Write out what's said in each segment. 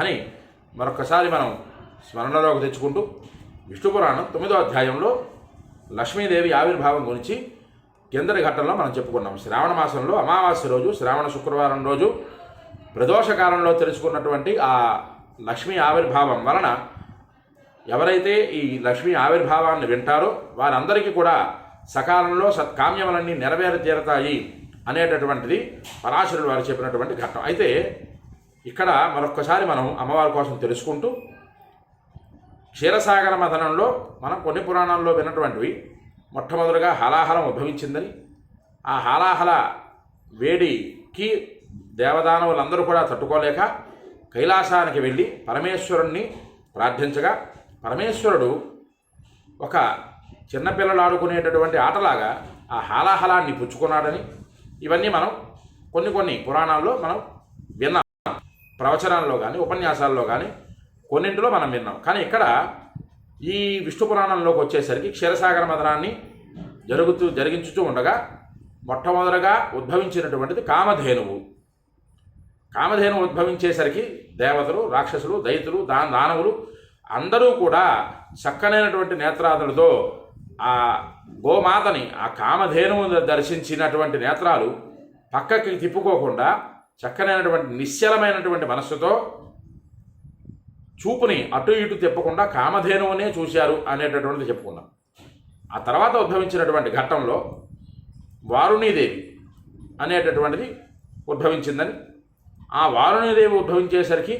అని మరొకసారి మనం స్మరణలోకి తెచ్చుకుంటూ విష్ణు పురాణం తొమ్మిదో అధ్యాయంలో లక్ష్మీదేవి ఆవిర్భావం గురించి కిందటి ఘట్టంలో మనం చెప్పుకున్నాం. శ్రావణ మాసంలో అమావాస్య రోజు శ్రావణ శుక్రవారం రోజు ప్రదోషకాలంలో తెలుసుకున్నటువంటి ఆ లక్ష్మీ ఆవిర్భావం వలన ఎవరైతే ఈ లక్ష్మీ ఆవిర్భావాన్ని వింటారో వారందరికీ కూడా సకాలంలో సత్కామ్యములన్నీ నెరవేర తీరతాయి అనేటటువంటిది పరాశరులు వారు చెప్పినటువంటి ఘట్టం. అయితే ఇక్కడ మరొక్కసారి మనం అమ్మవారి కోసం తెలుసుకుంటూ క్షీరసాగర మథనంలో మనం కొన్ని పురాణాల్లో విన్నటువంటివి. మొట్టమొదటిగా హలాహలం ఉద్భవించిందని ఆ హలాహల వేడికి దేవదానవులందరూ కూడా తట్టుకోలేక కైలాసానికి వెళ్ళి పరమేశ్వరుణ్ణి ప్రార్థించగా పరమేశ్వరుడు ఒక చిన్నపిల్లలు ఆడుకునేటటువంటి ఆటలాగా ఆ హాలాహలాన్ని పుచ్చుకున్నాడని. ఇవన్నీ మనం కొన్ని కొన్ని పురాణాల్లో మనం ప్రవచనాల్లో కానీ ఉపన్యాసాల్లో కానీ కొన్నింటిలో మనం విన్నాం. కానీ ఇక్కడ ఈ విష్ణు పురాణంలోకి వచ్చేసరికి క్షీరసాగర మదనాన్ని జరుగుతూ జరిగించుతూ ఉండగా మొట్టమొదటగా ఉద్భవించినటువంటిది కామధేనువు. కామధేను ఉద్భవించేసరికి దేవతలు రాక్షసులు దైతులు దా దానవులు అందరూ కూడా చక్కనైనటువంటి నేత్రాదులతో ఆ గోమాతని ఆ కామధేనువు దర్శించినటువంటి నేత్రాలు పక్కకి తిప్పుకోకుండా చక్కనైనటువంటి నిశ్చలమైనటువంటి మనస్సుతో చూపుని అటు ఇటు తిప్పకుండా కామధేనువునే చూశారు అనేటటువంటిది చెప్పుకున్నాం. ఆ తర్వాత ఉద్భవించినటువంటి ఘట్టంలో వారుణీదేవి అనేటటువంటిది ఉద్భవించిందని ఆ వారుణీదేవి ఉద్భవించేసరికి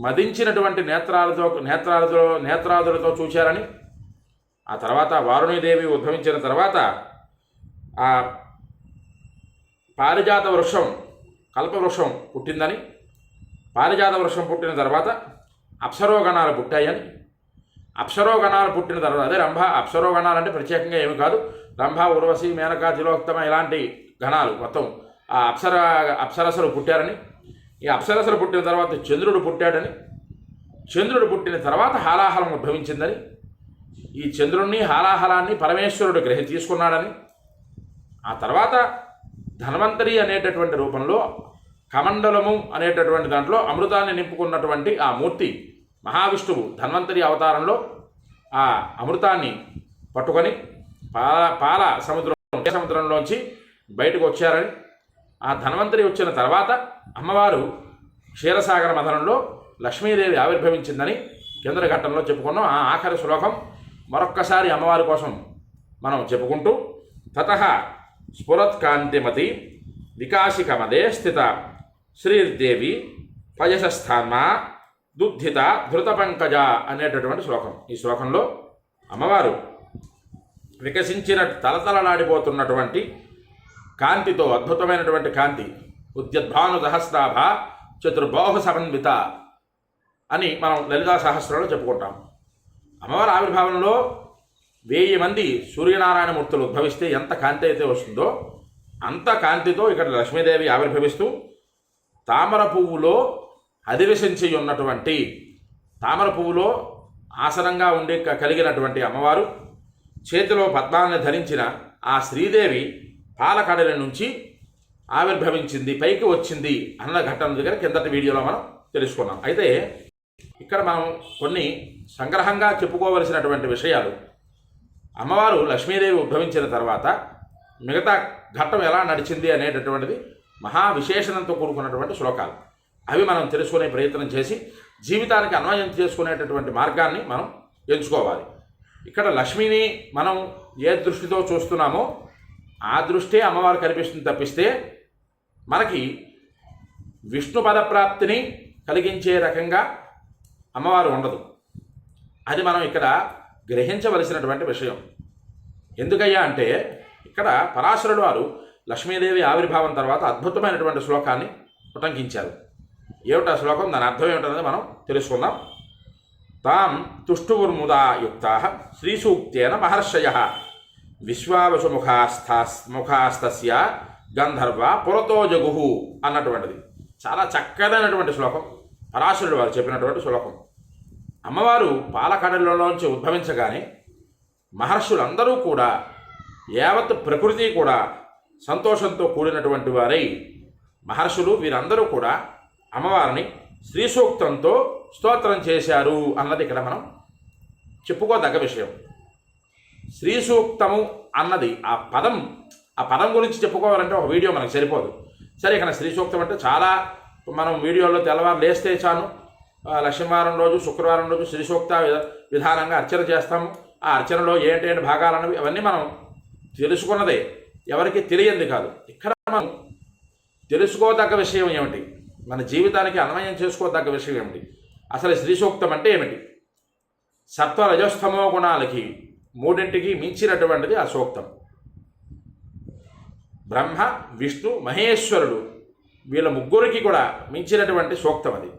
మదించినటువంటి నేత్రాలతో నేత్రాలతో నేత్రాదులతో చూశారని ఆ తర్వాత వారుణీదేవి ఉద్భవించిన తర్వాత ఆ పారిజాత వృక్షం కల్పవృక్షం పుట్టిందని పారిజాత వృక్షం పుట్టిన తర్వాత అప్సరోగణాలు పుట్టాయని. అప్సరోగణాలు పుట్టిన తర్వాత అదే రంభ అప్సరోగణాలు అంటే ప్రత్యేకంగా ఏమి కాదు. రంభ ఉర్వశి మేనక తిలోత్తమ ఇలాంటి గణాలు మొత్తం ఆ అప్సర అప్సరసలు పుట్టారని. ఈ అప్సరసలు పుట్టిన తర్వాత చంద్రుడు పుట్టాడని. చంద్రుడు పుట్టిన తర్వాత హాలాహలం ఉద్భవించిందని. ఈ చంద్రుణ్ణి హాలాహలాన్ని పరమేశ్వరుడు గ్రహి తీసుకున్నాడని. ఆ తర్వాత ధన్వంతరి అనేటటువంటి రూపంలో కమండలము అనేటటువంటి దాంట్లో అమృతాన్ని నింపుకున్నటువంటి ఆ మూర్తి మహావిష్ణువు ధన్వంతరి అవతారంలో ఆ అమృతాన్ని పట్టుకొని పాల పాల సముద్రం సముద్రంలోంచి బయటకు వచ్చారని. ఆ ధన్వంతరి వచ్చిన తర్వాత అమ్మవారు క్షీరసాగర మథనంలో లక్ష్మీదేవి ఆవిర్భవించిందని కేంద్ర ఘట్టంలో చెప్పుకున్నాం. ఆ ఆఖరి శ్లోకం మరొక్కసారి అమ్మవారి కోసం మనం చెప్పుకుంటూ తత స్ఫురత్కాంతిమతి వికాసికమదే స్థిత శ్రీర్దేవి పయసస్థాన్మా దుగ్ధిత ధృత పంకజ అనేటటువంటి శ్లోకం. ఈ శ్లోకంలో అమ్మవారు వికసించిన తలతలలాడిపోతున్నటువంటి కాంతితో అద్భుతమైనటువంటి కాంతి ఉద్యద్భాను సహస్రాభ చతుర్బాహు సమన్విత అని మనం లలితా సహస్రంలో చెప్పుకుంటాం. అమ్మవారి ఆవిర్భావంలో వెయ్యి మంది సూర్యనారాయణ మూర్తులు ఉద్భవిస్తే ఎంత కాంతి అయితే వస్తుందో అంత కాంతితో ఇక్కడ లక్ష్మీదేవి ఆవిర్భవిస్తూ తామర పువ్వులో అధివసించి ఉన్నటువంటి తామర పువ్వులో ఆసనంగా ఉండి కలిగినటువంటి అమ్మవారు చేతిలో పద్మాన్ని ధరించిన ఆ శ్రీదేవి పాలకడల నుంచి ఆవిర్భవించింది పైకి వచ్చింది అన్న ఘటన దగ్గర కిందటి వీడియోలో మనం తెలుసుకున్నాం. అయితే ఇక్కడ మనం కొన్ని సంగ్రహంగా చెప్పుకోవలసినటువంటి విషయాలు అమ్మవారు లక్ష్మీదేవి ఉద్భవించిన తర్వాత మిగతా ఘట్టం ఎలా నడిచింది అనేటటువంటిది మహా విశేషణంతో కూడుకున్నటువంటి శ్లోకాలు. అవి మనం తెలుసుకునే ప్రయత్నం చేసి జీవితానికి అన్వయం చేసుకునేటటువంటి మార్గాన్ని మనం ఎంచుకోవాలి. ఇక్కడ లక్ష్మిని మనం ఏ దృష్టితో చూస్తున్నామో ఆ దృష్టి అమ్మవారు కనిపిస్తుంది తప్పిస్తే మనకి విష్ణు పదప్రాప్తిని కలిగించే రకంగా అమ్మవారు ఉండదు. అది మనం ఇక్కడ గ్రహించవలసినటువంటి విషయం. ఎందుకయ్యా అంటే ఇక్కడ పరాశరుడు వారు లక్ష్మీదేవి ఆవిర్భావం తర్వాత అద్భుతమైనటువంటి శ్లోకాన్ని ఉటంకించారు. ఏమిటా శ్లోకం? దాని అర్థం ఏమిటనేది మనం తెలుసుకుందాం. తాం తుష్టువుర్ముదాయుక్త శ్రీసూక్తేన మహర్షయ విశ్వావసుముఖాస్థా ముఖాస్తస్య గంధర్వ పురతో జగుహు అన్నటువంటిది. చాలా చక్కదైనటువంటి శ్లోకం. పరాశరుడు వారు చెప్పినటువంటి శ్లోకం. అమ్మవారు పాలకడలలోంచి ఉద్భవించగానే మహర్షులందరూ కూడా యావత్ ప్రకృతి కూడా సంతోషంతో కూడినటువంటి వారై మహర్షులు వీరందరూ కూడా అమ్మవారిని శ్రీ సూక్తంతో స్తోత్రం చేశారు అన్నది ఇక్కడ మనం చెప్పుకోదగ్గ విషయం. శ్రీ సూక్తము అన్నది ఆ పదం ఆ పదం గురించి చెప్పుకోవాలంటే ఒక వీడియో మనకు సరిపోదు. సరే ఇక్కడ శ్రీ సూక్తం అంటే చాలా మనం వీడియోలో తెల్లవారు లేస్తే చాను లక్ష్మీవారం రోజు శుక్రవారం రోజు శ్రీసూక్త విధానంగా అర్చన చేస్తాము. ఆ అర్చనలో ఏంటేంటి భాగాలన్నవి అవన్నీ మనం తెలుసుకున్నదే. ఎవరికి తెలియంది కాదు. ఇక్కడ మనం తెలుసుకోదగ్గ విషయం ఏమిటి? మన జీవితానికి అన్వయం చేసుకోదగ్గ విషయం ఏమిటి? అసలు శ్రీసూక్తం అంటే ఏమిటి? సత్వ రజస్తమో గుణాలకి మూడింటికి మించినటువంటిది ఆ సూక్తం. బ్రహ్మ విష్ణు మహేశ్వరుడు వీళ్ళ ముగ్గురికి కూడా మించినటువంటి సూక్తం అది.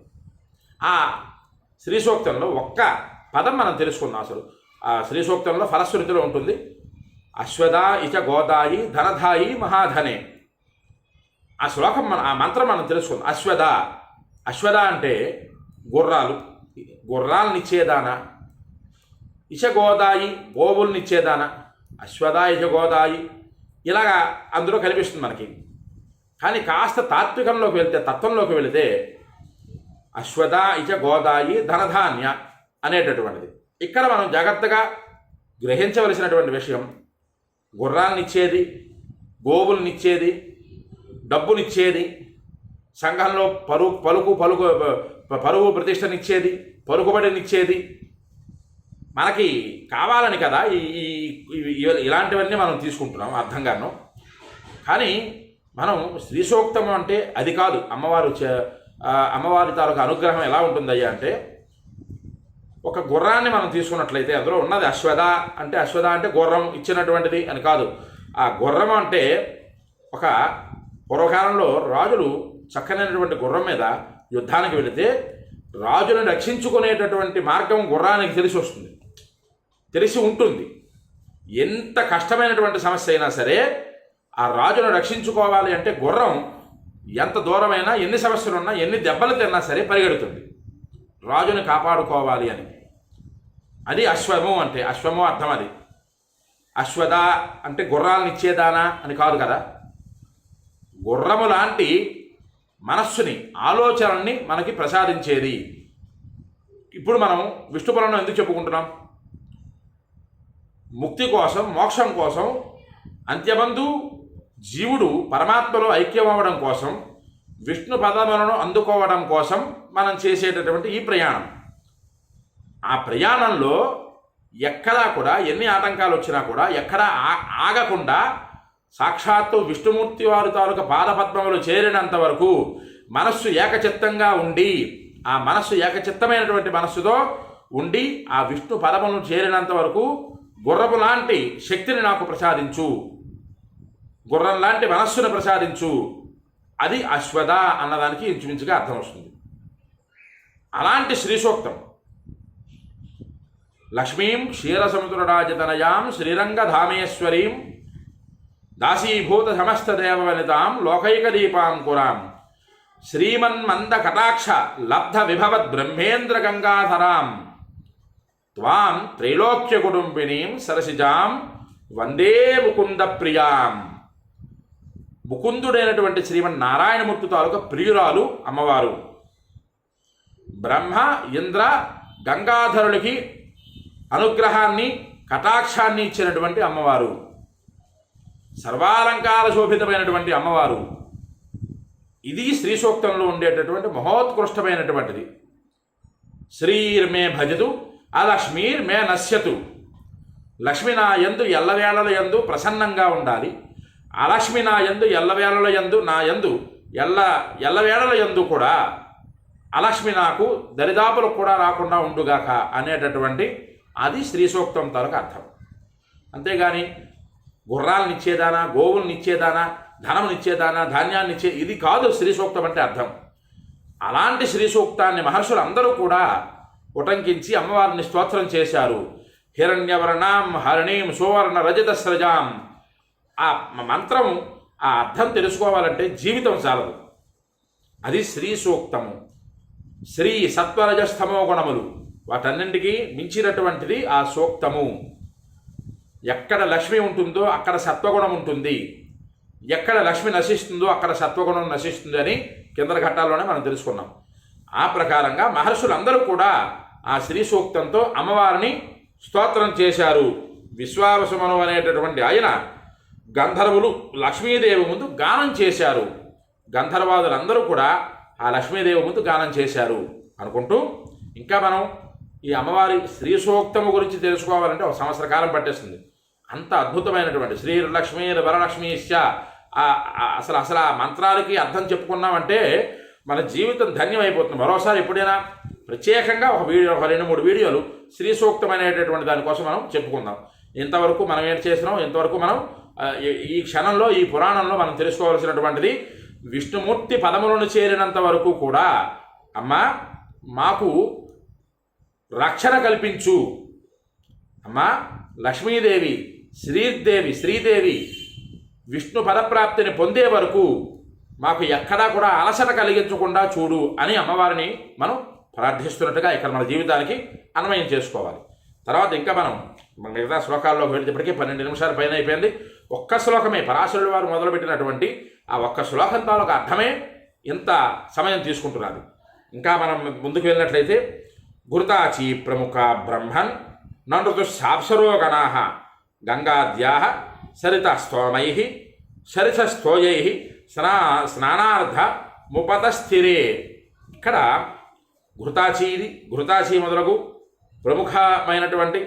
ఆ శ్రీ సూక్తంలో ఒక్క పదం మనం తెలుసుకుందాం అసలు. ఆ శ్రీ సూక్తంలో ఫలశ్రుతిలో ఉంటుంది అశ్వదా ఇచ గోదాయి ధనధాయి మహాధనే ఆ శ్లోకం మన ఆ మంత్రం మనం తెలుసుకుందాం అశ్వద అశ్వద అంటే గుర్రాలు గుర్రాలనిచ్చేదాన ఇషగోదాయి గోవులనిచ్చేదాన అశ్వద ఇషగోదాయి ఇలాగా అందులో కనిపిస్తుంది మనకి. కానీ కాస్త తాత్వికంలోకి వెళ్తే తత్వంలోకి వెళితే అశ్వత ఇచ గోదాయి ధనధాన్య అనేటటువంటిది. ఇక్కడ మనం జాగ్రత్తగా గ్రహించవలసినటువంటి విషయం గుర్రాలనిచ్చేది గోవులనిచ్చేది డబ్బునిచ్చేది సంఘంలో పరు పలుకు పలుకు ప- పరువు ప్రతిష్టనిచ్చేది పలుకుబడినిచ్చేది. మనకి కావాలని కదా ఈ ఇలాంటివన్నీ మనం తీసుకుంటున్నాం అర్థంగాను. కానీ మనం స్త్రీ సూక్తం అంటే అది కాదు. అమ్మవారు చే- అమ్మవారి తాలూకు అనుగ్రహం ఎలా ఉంటుందయ్యా అంటే ఒక గుర్రాన్ని మనం తీసుకున్నట్లయితే అందులో ఉన్నది అశ్వథ అంటే అశ్వథ అంటే గుర్రం ఇచ్చినటువంటిది అని కాదు. ఆ గుర్రం అంటే ఒక పూర్వకాలంలో రాజులు చక్కనైనటువంటి గుర్రం మీద యుద్ధానికి వెళితే రాజును రక్షించుకునేటటువంటి మార్గం గుర్రానికి తెలిసి వస్తుంది. తెలిసి ఉంటుంది. ఎంత కష్టమైనటువంటి సమస్య అయినా సరే ఆ రాజును రక్షించుకోవాలి అంటే గుర్రం ఎంత దూరమైనా ఎన్ని సమస్యలు ఉన్నా ఎన్ని దెబ్బలు తిన్నా సరే పరిగెడుతుంది. రాజుని కాపాడుకోవాలి అని. అది అశ్వము అంటే అశ్వము అర్థం అది. అశ్వద అంటే గుర్రాలను ఇచ్చేదానా అని కాదు కదా? గుర్రము లాంటి మనస్సుని ఆలోచనల్ని మనకి ప్రసాదించేది. ఇప్పుడు మనం విష్ణు పురాణం ఎందుకు చెప్పుకుంటున్నాం? ముక్తి కోసం మోక్షం కోసం అంత్యబంధు జీవుడు పరమాత్మలో ఐక్యమవ్వడం కోసం విష్ణు పదములను అందుకోవడం కోసం మనం చేసేటటువంటి ఈ ప్రయాణం. ఆ ప్రయాణంలో ఎక్కడా కూడా ఎన్ని ఆటంకాలు వచ్చినా కూడా ఎక్కడా ఆ- ఆగకుండా సాక్షాత్తు విష్ణుమూర్తి వారు తాలూకా పాదపద్మములు చేరినంత వరకు మనస్సు ఏకచిత్తంగా ఉండి ఆ మనస్సు ఏకచిత్తమైనటువంటి మనస్సుతో ఉండి ఆ విష్ణు పదములను చేరినంత వరకు గుర్రపు లాంటి శక్తిని నాకు ప్రసాదించు. గుర్రం లాంటి మనస్సును ప్రసాదించు. అది అశ్వద అన్నదానికి ఇంచుమించుగా అర్థం వస్తుంది. అలాంటి శ్రీసూక్తం. లక్ష్మీం క్షీరసముద్రరాజతనయాం శ్రీరంగధామేశ్వరీం దాసీభూత సమస్త దేవవనితాం లోకైకదీపాం కురాం. శ్రీమన్మంద కటాక్ష లబ్ధ విభవద్ బ్రహ్మేంద్ర గంగాధరాం త్వాం త్రైలోక్య కుటుంబినీం సరసిజాం వందే ముకుంద ప్రియాం ముకుందుడైనటువంటి శ్రీమన్ నారాయణమూర్తి తాలూకా ప్రియురాలు అమ్మవారు. బ్రహ్మ ఇంద్ర గంగాధరులకి అనుగ్రహాన్ని కటాక్షాన్ని ఇచ్చినటువంటి అమ్మవారు. సర్వాలంకార శోభితమైనటువంటి అమ్మవారు. ఇది శ్రీ సూక్తంలో ఉండేటటువంటి మహోత్కృష్టమైనటువంటిది. శ్రీర్మే భజతు అలక్ష్మీర్ మే నశ్యతు. లక్ష్మి నా యందు ఎల్లవేళల యందు ప్రసన్నంగా ఉండాలి. అలక్ష్మి నా యందు ఎల్లవేళల యందు నా యందు ఎల్ల ఎల్లవేళల యందు కూడా అలక్ష్మి నాకు దరిదాపులకు కూడా రాకుండా ఉండుగాక అనేటటువంటి అది శ్రీ సూక్తం తరకు అర్థం. అంతేగాని గుర్రాలను ఇచ్చేదానా గోవులను ఇచ్చేదానా ధనమును ఇచ్చేదానా ధాన్యాన్ని ఇచ్చే ఇది కాదు శ్రీ సూక్తం అంటే అర్థం. అలాంటి శ్రీ సూక్తాన్ని మహర్షులు అందరూ కూడా ఉటంకించి అమ్మవారిని స్తోత్రం చేశారు. హిరణ్యవర్ణాం హరిణీం సువర్ణ రజత స్రజాం ఆ మంత్రం ఆ అర్థం తెలుసుకోవాలంటే జీవితం చాలదు. అది శ్రీ సూక్తము. శ్రీ సత్వరజస్తమో గుణములు. వాటన్నింటికి మించినటువంటిది ఆ సూక్తము. ఎక్కడ లక్ష్మి ఉంటుందో అక్కడ సత్వగుణం ఉంటుంది. ఎక్కడ లక్ష్మి నశిస్తుందో అక్కడ సత్వగుణం నశిస్తుంది అని కింద ఘట్టాల్లోనే మనం తెలుసుకున్నాం. ఆ ప్రకారంగా మహర్షులందరూ కూడా ఆ శ్రీ సూక్తంతో అమ్మవారిని స్తోత్రం చేశారు. విశ్వావసమనం అనేటటువంటి ఆయన గంధర్వులు లక్ష్మీదేవి ముందు గానం చేశారు. గంధర్వాదులందరూ కూడా ఆ లక్ష్మీదేవి ముందు గానం చేశారు అనుకుంటూ ఇంకా మనం ఈ అమ్మవారి శ్రీ సూక్తము గురించి తెలుసుకోవాలంటే ఒక సంవత్సర కాలం పట్టేస్తుంది. అంత అద్భుతమైనటువంటి శ్రీ లక్ష్మీ వరలక్ష్మి అసలు అసలు ఆ మంత్రాలకి అర్థం చెప్పుకున్నామంటే మన జీవితం ధన్యమైపోతుంది. మరోసారి ఎప్పుడైనా ప్రత్యేకంగా ఒక వీడియో ఒక రెండు మూడు వీడియోలు శ్రీ సూక్తమైనటువంటి దానికోసం మనం చెప్పుకుందాం. ఇంతవరకు మనం ఏం చేసినాం? ఇంతవరకు మనం ఈ- క్షణంలో ఈ పురాణంలో మనం తెలుసుకోవాల్సినటువంటిది విష్ణుమూర్తి పదములను చేరినంత వరకు కూడా అమ్మా మాకు రక్షణ కల్పించు. అమ్మా లక్ష్మీదేవి శ్రీదేవి శ్రీదేవి విష్ణు పదప్రాప్తిని పొందే వరకు మాకు ఎక్కడా కూడా అలసట కలిగించకుండా చూడు అని అమ్మవారిని మనం ప్రార్థిస్తున్నట్టుగా ఇక్కడ మన జీవితానికి అన్వయం చేసుకోవాలి. తర్వాత ఇంకా మనం మిగతా శ్లోకాల్లో వెళ్ళేటప్పటికీ పన్నెండు నిమిషాల పైన అయిపోయింది. ఒక్క శ్లోకమే పరాశరుడు వారు మొదలుపెట్టినటువంటి ఆ ఒక్క శ్లోకం తాలూకు అర్థమే ఇంత సమయం తీసుకుంటున్నది. ఇంకా మనం ముందుకు వెళ్ళినట్లయితే గురుతాచి ప్రముఖ బ్రహ్మన్ నృతు శాప్సరోగణా గంగాద్యా సరితస్తోమై సరితస్థోయై స్నా స్నానార్థ ముపతస్థిరే. ఇక్కడ ఘృతాచీది ఘృతాచీ మొదలగు ప్రముఖమైనటువంటి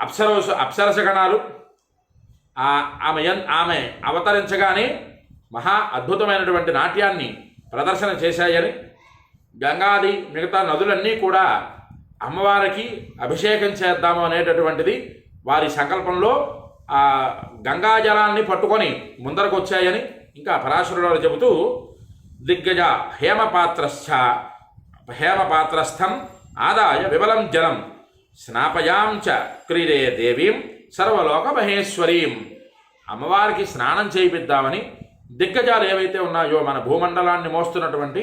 అప్సరస అప్సరసగణాలు ఆమె ఆమె అవతరించగానే మహా అద్భుతమైనటువంటి నాట్యాన్ని ప్రదర్శన చేశాయని గంగాది మిగతా నదులన్నీ కూడా అమ్మవారికి అభిషేకం చేద్దాము అనేటటువంటిది వారి సంకల్పంలో ఆ గంగా జలాన్ని పట్టుకొని ముందరకు వచ్చాయని ఇంకా పరాశరుడు చెబుతూ దిగ్గజ హేమపాత్రశ్చ హేమపాత్రస్థం ఆదాయ విబలం జలం స్నాపయాం చ క్రీడే దేవీం సర్వలోక మహేశ్వరీం అమ్మవారికి స్నానం చేయిద్దామని దిగ్గజాలు ఏవైతే ఉన్నాయో మన భూమండలాన్ని మోస్తున్నటువంటి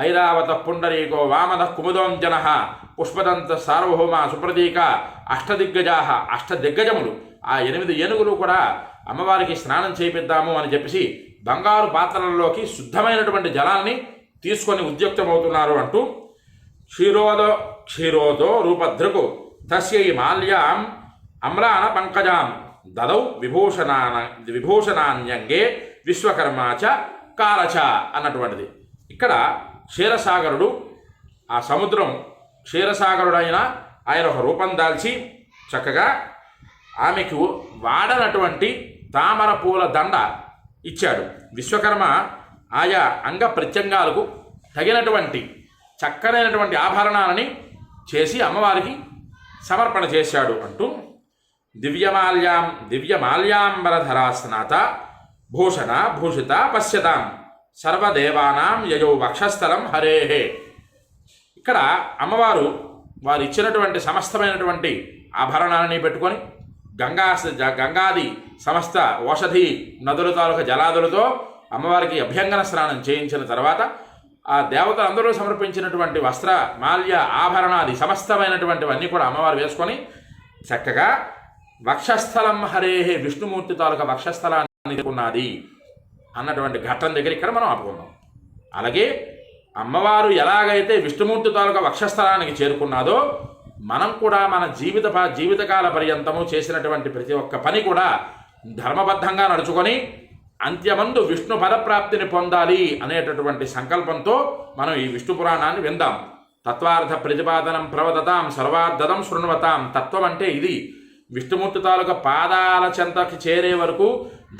ఐరావత పుండరీకో వామన కుముదోంజన పుష్పదంత సార్వభౌమ సుప్రతీక అష్టదిగ్గజా అష్టదిగ్గజములు. ఆ ఎనిమిది ఏనుగులు కూడా అమ్మవారికి స్నానం చేయిద్దాము అని చెప్పేసి బంగారు పాత్రలలోకి శుద్ధమైనటువంటి జలాన్ని తీసుకొని ఉద్యుక్తమవుతున్నారు అంటూ క్షీరోదో క్షీరోదో రూపధృకు తస్యై మాల్యాం అమ్లాన పంకజాం దదౌ విభూషణాన విభూషణాన్యంగే విశ్వకర్మ చ కారచ అన్నటువంటిది. ఇక్కడ క్షీరసాగరుడు ఆ సముద్రం క్షీరసాగరుడైన ఆయన ఒక రూపం దాల్చి చక్కగా ఆమెకు వాడనటువంటి తామర పూల దండ ఇచ్చాడు. విశ్వకర్మ ఆయా అంగ ప్రత్యంగాలకు తగినటువంటి చక్కనైనటువంటి ఆభరణాలని చేసి అమ్మవారికి సమర్పణ చేశాడు అంటూ దివ్యమాల్యాం దివ్యమాల్యాంబరధరా స్నాత భూషణ భూషిత పశ్యతాం సర్వదేవానాం యయో వక్షస్థలం హరేహే ఇక్కడ అమ్మవారు వారు ఇచ్చినటువంటి సమస్తమైనటువంటి ఆభరణాలని పెట్టుకొని గంగా జ- గంగాది సమస్త ఓషధి నదుల తాలూకా జలాదులతో అమ్మవారికి అభ్యంగన స్నానం చేయించిన తర్వాత ఆ దేవతలందరూ సమర్పించినటువంటి వస్త్ర మాల్య ఆభరణాది సమస్తమైనటువంటివన్నీ కూడా అమ్మవారు వేసుకొని చక్కగా వక్షస్థలం హరేహే విష్ణుమూర్తి తాలూకా వక్షస్థలాన్ని ఉన్నది అన్నటువంటి ఘట్టం దగ్గర ఇక్కడ మనం ఆపుకుందాం అలాగే అమ్మవారు ఎలాగైతే విష్ణుమూర్తి తాలూకా వక్షస్థలానికి చేరుకున్నాదో మనం కూడా మన జీవిత జీవితకాల పర్యంతము చేసినటువంటి ప్రతి ఒక్క పని కూడా ధర్మబద్ధంగా నడుచుకొని అంత్యమందు విష్ణు పదప్రాప్తిని పొందాలి అనేటటువంటి సంకల్పంతో మనం ఈ విష్ణు పురాణాన్ని విందాం. తత్వార్థ ప్రతిపాదనం ప్రవదతాం సర్వార్థదం శృణ్వతాం తత్వం అంటే ఇది. విష్ణుమూర్తి తాలూకా పాదాల చెంతకి చేరే వరకు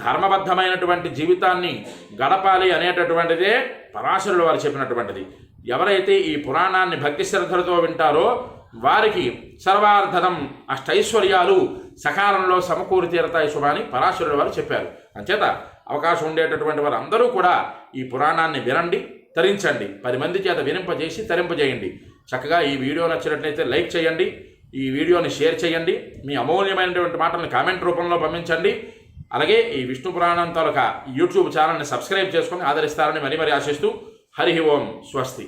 ధర్మబద్ధమైనటువంటి జీవితాన్ని గడపాలి అనేటటువంటిదే పరాశరుడు వారు చెప్పినటువంటిది. ఎవరైతే ఈ పురాణాన్ని భక్తి శ్రద్ధలతో వింటారో వారికి సర్వార్థనం అష్టైశ్వర్యాలు సకాలంలో సమకూరి తీరతాయి శుభాని పరాశరుడు వారు చెప్పారు. అంచేత అవకాశం ఉండేటటువంటి వారు అందరూ కూడా ఈ పురాణాన్ని వినండి తరించండి. పది మంది చేత వినింపజేసి తరింపజేయండి. చక్కగా ఈ వీడియో నచ్చినట్లయితే లైక్ చేయండి ఈ వీడియోని షేర్ చేయండి. మీ అమూల్యమైనటువంటి మాటలను కామెంట్ రూపంలో పంపించండి. అలాగే ఈ విష్ణు పురాణం తాలూకా యూట్యూబ్ ఛానల్ని సబ్స్క్రైబ్ చేసుకొని ఆదరిస్తారని మరీ మరీ ఆశిస్తూ హరి ఓం స్వస్తి.